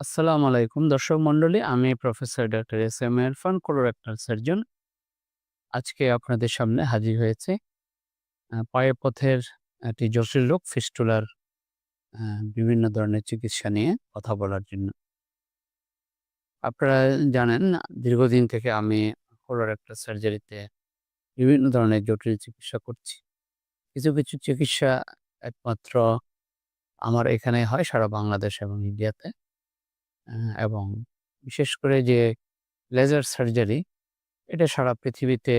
আসসালামু আলাইকুম দর্শক মণ্ডলী, আমি professor doctor S M Irfan colorectal surgeon. আজকে আপনাদের সামনে হাজির হয়েছে পায়ের পথের একটি জটিল রোগ, ফিস্টুলার বিভিন্ন ধরনের চিকিৎসা নিয়ে কথা বলার জন্য। আপনারা জানেন, দীর্ঘদিন থেকে আমি কোলোরেক্টাল সার্জারিতে বিভিন্ন ধরনের জটিল চিকিৎসা করছি। কিছু কিছু চিকিৎসা একমাত্র আমার এখানে হয়, সারা বাংলাদেশ এবং ইন্ডিয়াতে। এবং বিশেষ করে যে লেজার সার্জারি এটা সারা পৃথিবীতে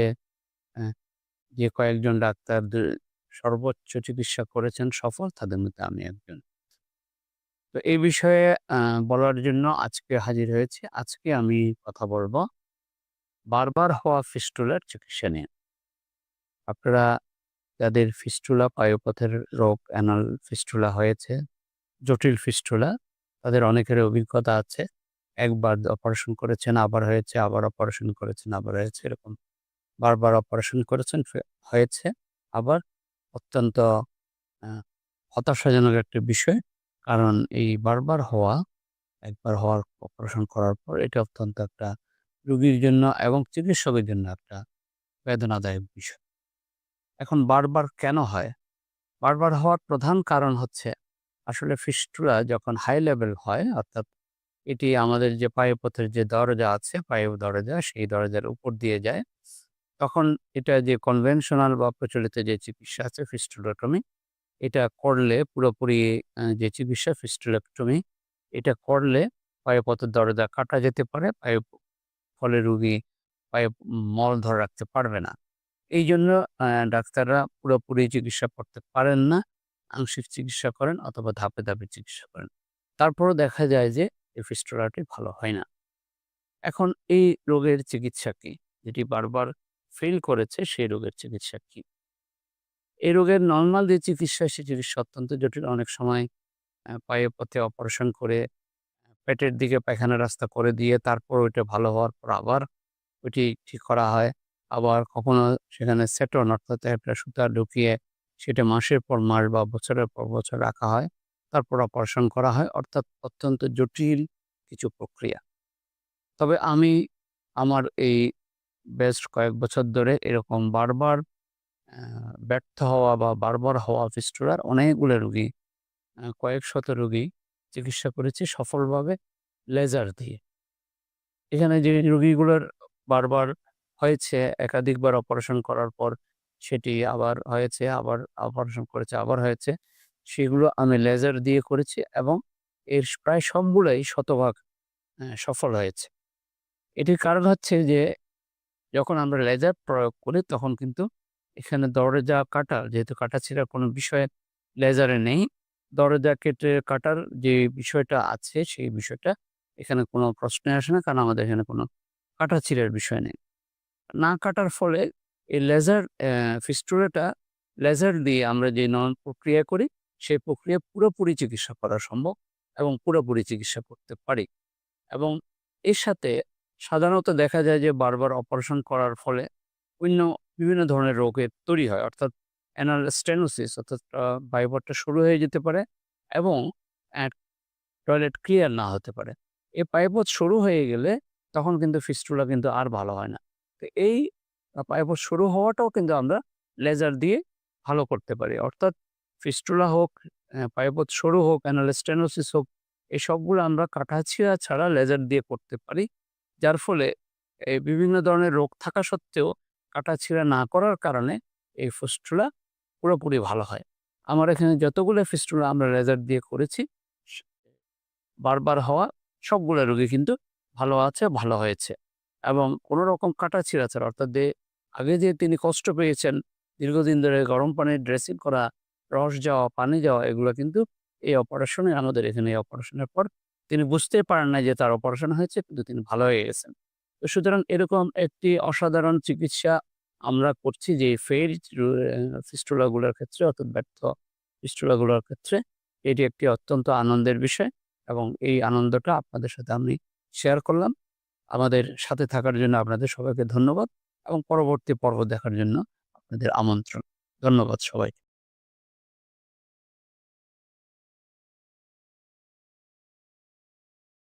যে কয়েকজন ডাক্তার সর্বোচ্চ চিকিৎসা করেছেন, সফল, তাদের মধ্যে আমি একজন। তো এই বিষয়ে বলার জন্য আজকে হাজির হয়েছে। আজকে আমি কথা বলব বারবার হওয়া ফিস্টুলার চিকিৎসা নিয়ে। আপনারা যাদের ফিস্টুলা, পায়ুপথের রোগ, অ্যানাল ফিস্টুলা হয়েছে, জটিল ফিস্টুলা তাদের অনেকের অভিজ্ঞতা আছে। একবার অপারেশন করেছেন, আবার হয়েছে, আবার অপারেশন করেছেন, আবার হয়েছে, এরকম। বারবার অপারেশন করেছেন হয়েছে, আবার অত্যন্ত হতাশাজনক একটা বিষয়। কারণ এই বারবার হওয়া, একবার হওয়ার অপারেশন করার পর এটা অত্যন্ত একটা রোগীর জন্য এবং চিকিৎসকের জন্য একটা বেদনাদায়ক বিষয়। এখন বারবার কেন হয়? বারবার হওয়ার প্রধান কারণ হচ্ছে আসলে ফিস্টুলা যখন হাই লেভেল হয়, অর্থাৎ এটি আমাদের যে পায়ুপথের যে দরজা আছে, পায়ু দরজা, সেই দরজার উপর দিয়ে যায়, তখন এটা যে কনভেনশনাল বা প্রচলিত যে চিকিৎসা আছে ফিস্টুলোটমি এটা করলে পুরোপুরি যে চিকিৎসা ফিস্টুলোটমি এটা করলে পায়ুপথের দরজা কাটা যেতে পারে, পায়ু ফলে রুগী পায়ে মল ধরে রাখতে পারবে না। এই জন্য ডাক্তাররা পুরোপুরি চিকিৎসা করতে পারেন না। আংশিক চিকিৎসা করেন অথবা ধাপে ধাপে চিকিৎসা করেন। তারপরও দেখা যায় যে, এই ফিস্টুলাটি ভালো হয় না। এখন এই রোগের চিকিৎসা কি? যেটি বারবার ফেল করেছে, সেই রোগের চিকিৎসা কি? এই রোগের নর্মাল যে চিকিৎসা সেই চিকিৎসা অত্যন্ত জটিল। অনেক সময় পায়ে পথে অপারেশন করে, পেটের দিকে পায়খানা রাস্তা করে দিয়ে তারপর ওইটা ভালো হওয়ার পর আবার ওইটি ঠিক করা হয়। আবার কখনো সেখানে সেটন অর্থাৎ একটা সুতা ঢুকিয়ে সেটা মাসের পর মাস বা বছরের পর বছর রাখা হয়। তারপর অপারেশন করা হয়, অর্থাৎ অত্যন্ত জটিল কিছু প্রক্রিয়া। তবে আমি আমার এই বেস্ট কয়েক বছর ধরে এরকম বারবার ব্যর্থ হওয়া বা বারবার হওয়া ফিস্টুলার অনেকগুলো রুগী কয়েক শত রুগী চিকিৎসা করেছি সফলভাবে লেজার দিয়ে। এখানে যে রুগীগুলোর বারবার হয়েছে, একাধিকবার অপারেশন করার পর সেটি আবার হয়েছে, আবার অপারেশন করেছে, আবার হয়েছে। সেগুলো আমি লেজার দিয়ে করেছি এবং এর প্রায় সবগুলোই শতভাগ সফল হয়েছে। এটির কারণ হচ্ছে যে, যখন আমরা লেজার প্রয়োগ করি তখন কিন্তু এখানে দরজা কাটার যেহেতু কাটা ছিঁড়ার কোনো বিষয়ে লেজারে নেই, দরজা কেটে কাটার যে বিষয়টা আছে সেই বিষয়টা এখানে কোনো প্রশ্নে আসে না, কারণ আমাদের এখানে কোনো কাটা ছিঁড়ার বিষয় নেই। না কাটার ফলে এই লেজার ফিস্টুলাটা লেজার দিয়ে আমরা যে নন প্রক্রিয়া করি, সেই প্রক্রিয়া পুরোপুরি চিকিৎসা করা সম্ভব এবং পুরোপুরি চিকিৎসা করতে পারি। এবং এর সাথে সাধারণত দেখা যায় যে বারবার অপারেশন করার ফলে অন্য বিভিন্ন ধরনের রোগের তৈরি হয়, অর্থাৎ অ্যানাল স্টেনোসিস অর্থাৎ বায়ুপথটা শুরু হয়ে যেতে পারে এবং টয়লেট ক্লিয়ার না হতে পারে। এই পাইপথ শুরু হয়ে গেলে তখন কিন্তু ফিস্টুলা কিন্তু আর ভালো হয় না। তো এই পাইপথ শুরু হওয়াটাও কিন্তু আমরা লেজার দিয়ে ভালো করতে পারি। অর্থাৎ ফিস্টুলা হোক পাইপথ শুরু হোক অ্যানালেস্টেনোসিস হোক, এসবগুলো সবগুলো আমরা কাটাছিয়া ছাড়া লেজার দিয়ে করতে পারি। যার ফলে এই বিভিন্ন ধরনের রোগ থাকা সত্ত্বেও কাটাছিড়া না করার কারণে এই ফিস্টুলা পুরোপুরি ভালো হয়। আমার এখানে যতগুলো ফিস্টুলা আমরা লেজার দিয়ে করেছি, বারবার হওয়া সবগুলো রোগী কিন্তু ভালো আছে, ভালো হয়েছে। এবং কোনো রকম কাটা ছিঁড়া অর্থাৎ যে আগে যে তিনি কষ্ট পেয়েছেন, দীর্ঘদিন ধরে গরম পানির ড্রেসিং করা, রস যাওয়া, পানি যাওয়া, এগুলো কিন্তু এই অপারেশনে আমাদের এখানে এই অপারেশনের পর তিনি বুঝতেই পারেন না যে তার অপারেশন হয়েছে, কিন্তু তিনি ভালো হয়ে গেছেন। তো সুতরাং এরকম একটি অসাধারণ চিকিৎসা আমরা করছি যে ফের ফিস্টুলাগুলোর ক্ষেত্রে, অর্থাৎ ব্যর্থ ফিস্টুলাগুলোর ক্ষেত্রে, এটি একটি অত্যন্ত আনন্দের বিষয় এবং এই আনন্দটা আপনাদের সাথে আমি শেয়ার করলাম। আমাদের সাথে থাকার জন্য আপনাদের সবাইকে ধন্যবাদ এবং পরবর্তী পর্ব দেখার জন্য আপনাদের আমন্ত্রণ। ধন্যবাদ সবাই